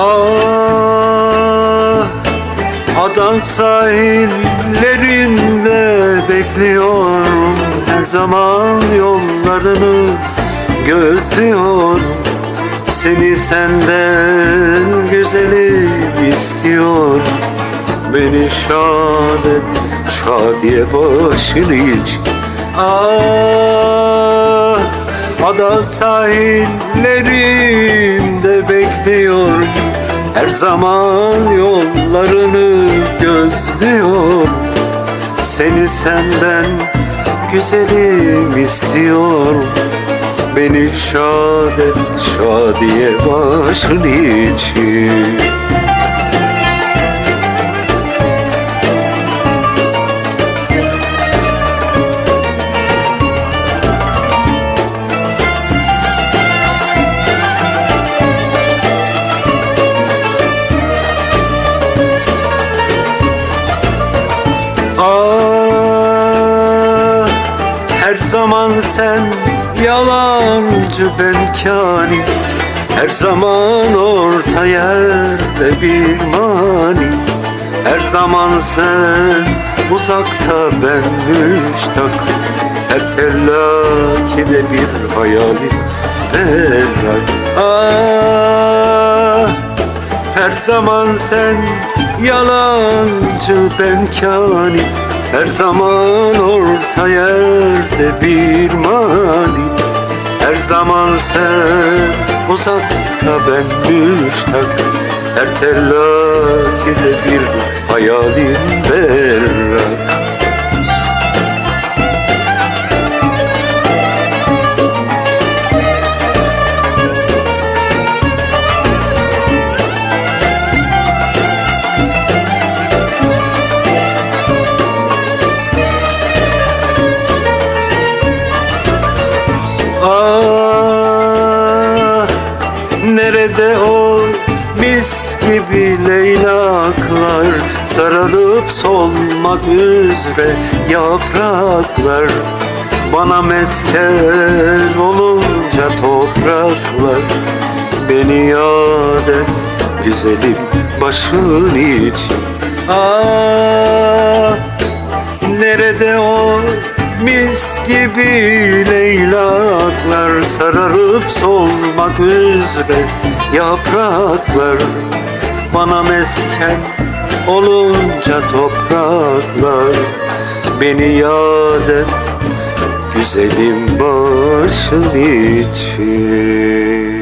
Ah Adan sahillerinde bekliyorum. Her zaman yollarını gözlüyorum. Seni senden güzeli istiyorum. Beni şad et, şadiye başını iç. Ah Ada sahilleri her zaman yollarını gözlüyorum Seni senden güzelim istiyorum Beni şad et, şadiye başın için zaman sen yalancı ben kani Her zaman orta yerde bir mani. Her zaman sen uzakta ben müştak Her tellakide bir hayalin berrak Ah, her zaman sen yalancı ben kani Her zaman orta yerde bir mani. Her zaman sen uzakta ben müştak Her tellakide bir hayalin berrak nerede o mis gibi leylaklar? Sararıp solmak üzere yapraklar. Bana mesken olunca topraklar. Beni yad et güzelim başın için. Ah, Nerede o mis gibi leylaklar? Sararıp solmak üzere yapraklar Bana mesken olunca topraklar. Beni yad et güzelim başın için